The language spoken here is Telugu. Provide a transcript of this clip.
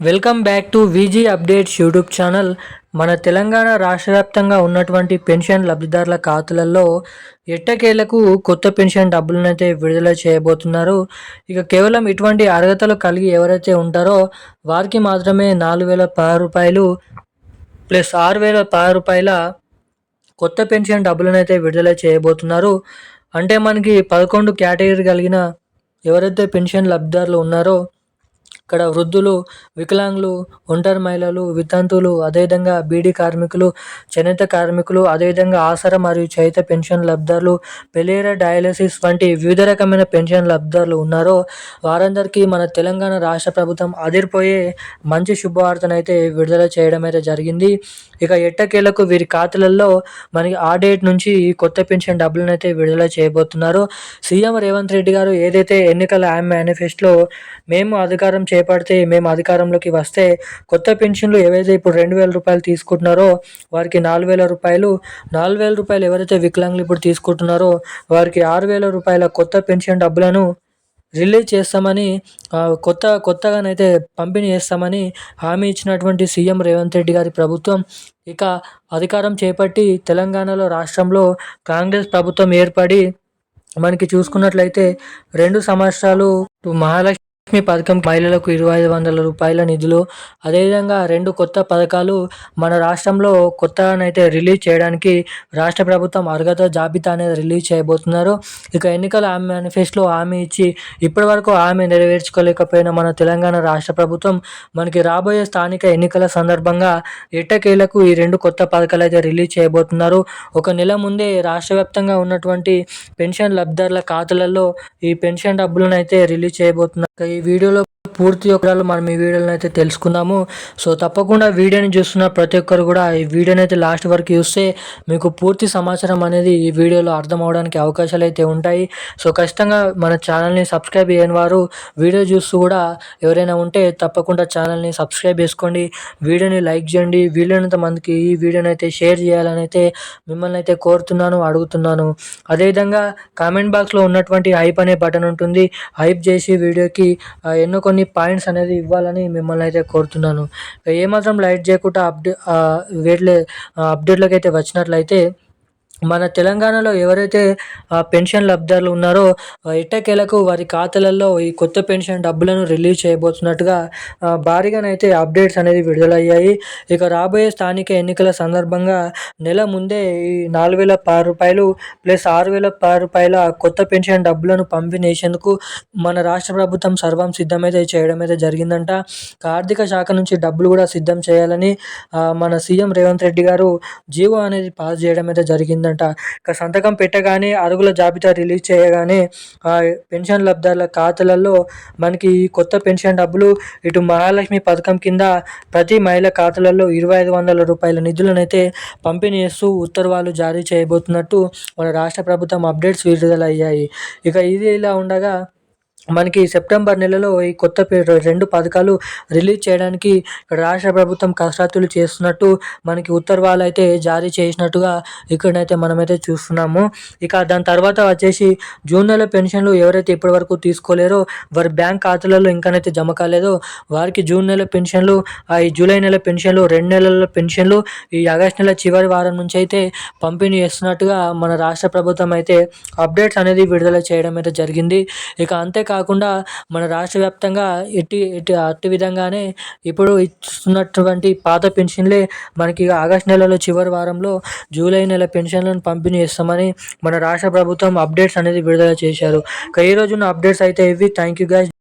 Welcome back to VG updates YouTube channel. మన తెలంగాణ రాష్ట్ర వ్యాప్తంగా ఉన్నటువంటి పెన్షన్ లబ్ధిదారుల ఖాతాలలో ఎట్టకేలకు కొత్త పెన్షన్ డబ్బులనైతే విడుదల చేయబోతున్నారు. ఇక కేవలం ఇటువంటి అర్హతలు కలిగి ఎవరైతే ఉంటారో వారికి మాత్రమే నాలుగు వేల పది రూపాయలు ప్లస్ ఆరు వేల పది రూపాయల కొత్త పెన్షన్ డబ్బులనైతే విడుదల చేయబోతున్నారు. అంటే మనకి పదకొండు కేటగిరీ కలిగిన ఎవరైతే పెన్షన్ లబ్ధిదారులు ఉన్నారో ఇక్కడ వృద్ధులు వికలాంగులు ఒంటరి మహిళలు వితంతువులు అదేవిధంగా బీడీ కార్మికులు చేనేత కార్మికులు అదేవిధంగా ఆసరా మరియు చైత పెన్షన్ లబ్ధారులు పెలేరా డయాలసిస్ వంటి వివిధ రకమైన పెన్షన్ లబ్ధారులు ఉన్నారో వారందరికీ మన తెలంగాణ రాష్ట్ర ప్రభుత్వం అదిరిపోయే మంచి శుభవార్తనైతే విడుదల చేయడం అయితే జరిగింది. ఇక ఎట్టకేలకు వీరి ఖాతాలలో మనకి ఆ డేట్ నుంచి ఈ కొత్త పెన్షన్ డబ్బులను అయితే విడుదల చేయబోతున్నారు. సీఎం రేవంత్ రెడ్డి గారు ఏదైతే ఎన్నికల హామీ మేనిఫెస్టోలో మేము అధికారం చేపడితే మేము అధికారంలోకి వస్తే కొత్త పెన్షన్లు ఏవైతే ఇప్పుడు రెండు వేల రూపాయలు తీసుకుంటున్నారో వారికి నాలుగు వేల రూపాయలు నాలుగు వేల రూపాయలు ఎవరైతే వికలాంగులు ఇప్పుడు తీసుకుంటున్నారో వారికి ఆరు వేల రూపాయల కొత్త పెన్షన్ డబ్బులను రిలీజ్ చేస్తామని కొత్త కొత్తగానైతే పంపిణీ చేస్తామని హామీ ఇచ్చినటువంటి సీఎం రేవంత్ రెడ్డి గారి ప్రభుత్వం. ఇక అధికారం చేపట్టి తెలంగాణలో రాష్ట్రంలో కాంగ్రెస్ ప్రభుత్వం ఏర్పడి మనకి చూసుకున్నట్లయితే రెండు సంవత్సరాలు మహాలక్ష్మి లక్ష్మి పథకం మహిళలకు ఇరవై ఐదు వందల రూపాయల నిధులు. అదేవిధంగా రెండు కొత్త పథకాలు మన రాష్ట్రంలో కొత్తగానైతే రిలీజ్ చేయడానికి రాష్ట్ర ప్రభుత్వం అర్హత జాబితా అనేది రిలీజ్ చేయబోతున్నారు. ఇక ఎన్నికల హామీ మేనిఫెస్టోలో హామీ ఇచ్చి ఇప్పటి వరకు హామీ నెరవేర్చుకోలేకపోయిన మన తెలంగాణ రాష్ట్ర ప్రభుత్వం మనకి రాబోయే స్థానిక ఎన్నికల సందర్భంగా ఎట్టకేలకు ఈ రెండు కొత్త పథకాలు అయితే రిలీజ్ చేయబోతున్నారు. ఒక నెల ముందే రాష్ట్ర వ్యాప్తంగా ఉన్నటువంటి పెన్షన్ లబ్ధిదారుల ఖాతాలలో ఈ పెన్షన్ డబ్బులను అయితే రిలీజ్ చేయబోతున్నారు. వీడియోలో పూర్తి వివరాలు మనం ఈ వీడియోలో అయితే తెలుసుకుందాము. సో తప్పకుండా వీడియోని చూస్తున్న ప్రతి ఒక్కరు కూడా ఈ వీడియోని అయితే లాస్ట్ వరకు చూస్తే మీకు పూర్తి సమాచారం అనేది ఈ వీడియోలో అర్థం అవడానికి అవకాశాలు అయితే ఉంటాయి. సో ఖచ్చితంగా మన ఛానల్ని సబ్స్క్రైబ్ చేయని వారు వీడియో చూస్తూ కూడా ఎవరైనా ఉంటే తప్పకుండా ఛానల్ని సబ్స్క్రైబ్ చేసుకోండి. వీడియోని లైక్ చేయండి. వీలైనంత మందికి ఈ వీడియోని అయితే షేర్ చేయాలని అయితే మిమ్మల్ని అయితే కోరుతున్నాను అడుగుతున్నాను. అదేవిధంగా కామెంట్ బాక్స్లో ఉన్నటువంటి హైప్ అనే బటన్ ఉంటుంది. హైప్ చేసి వీడియోకి ఎన్నో కొన్ని పాయింట్స్ అనేది ఇవ్వాలని మిమ్మల్ని అయితే కోరుతున్నాను. ఏమాత్రం లైట్ చేయకుండా అప్డే వేట్లే అప్డేట్లోకి అయితే వచ్చినట్లయితే మన తెలంగాణలో ఎవరైతే పెన్షన్ లబ్ధారులు ఉన్నారో ఆ, ఎట్టకేలకు వారి ఖాతాలలో ఈ కొత్త పెన్షన్ డబ్బులను రిలీజ్ చేయబోతున్నట్టుగా భారీగానైతే అప్డేట్స్ అనేది విడుదలయ్యాయి. ఇక రాబోయే స్థానిక ఎన్నికల సందర్భంగా నెల ముందే ఈ నాలుగు వేల పది రూపాయలు ప్లస్ ఆరు వేల పది రూపాయల కొత్త పెన్షన్ డబ్బులను పంపిణీసేందుకు మన రాష్ట్ర ప్రభుత్వం సర్వం సిద్ధమైతే చేయడం అయితే జరిగిందంట. ఆర్థిక శాఖ నుంచి డబ్బులు కూడా సిద్ధం చేయాలని మన సీఎం రేవంత్ రెడ్డి గారు జీవో అనేది పాస్ చేయడం అయితే జరిగిందంట. ఇక సంతకం పెట్టగానే అరుగుల జాబితా రిలీజ్ చేయగానే ఆ పెన్షన్ లబ్ధాల ఖాతాలలో మనకి ఈ కొత్త పెన్షన్ డబ్బులు ఇటు మహాలక్ష్మి పథకం కింద ప్రతి మహిళ ఖాతాలలో ఇరవై ఐదు వందల రూపాయల నిధులను అయితే పంపిణీ చేస్తూ ఉత్తర్వులు జారీ చేయబోతున్నట్టు మన రాష్ట్ర ప్రభుత్వం అప్డేట్స్ విడుదలయ్యాయి. ఇక ఇది ఇలా ఉండగా మనకి సెప్టెంబర్ నెలలో ఈ కొత్త రెండు పథకాలు రిలీజ్ చేయడానికి ఇక్కడ రాష్ట్ర ప్రభుత్వం కసరత్తులు చేస్తున్నట్టు మనకి ఉత్తర్వాలు అయితే జారీ చేసినట్టుగా ఇక్కడైతే మనమైతే చూస్తున్నాము. ఇక దాని తర్వాత వచ్చేసి జూన్ నెల పెన్షన్లు ఎవరైతే ఇప్పటివరకు తీసుకోలేరో వారి బ్యాంక్ ఖాతాలలో ఇంకానైతే జమ కాలేదో వారికి జూన్ నెల పెన్షన్లు ఈ జూలై నెల పెన్షన్లు రెండు నెలల పెన్షన్లు ఈ ఆగస్ట్ నెల చివరి వారం నుంచి అయితే పంపిణీ చేస్తున్నట్టుగా మన రాష్ట్ర ప్రభుత్వం అయితే అప్డేట్స్ అనేది విడుదల చేయడం అయితే జరిగింది. ఇక అంతే కాకుండా మన రాష్ట్ర వ్యాప్తంగా ఎట్టి ఎట్టి అట్టి విధంగానే ఇప్పుడు ఇస్తున్నటువంటి పాత పెన్షన్లే మనకి ఆగస్ట్ నెలలో చివరి వారంలో జూలై నెల పెన్షన్లను పంపిణీ చేస్తామని మన రాష్ట్ర ప్రభుత్వం అప్డేట్స్ అనేది విడుదల చేశారు. ఇక ఈ రోజున అప్డేట్స్ అయితే ఇవి. Thank you guys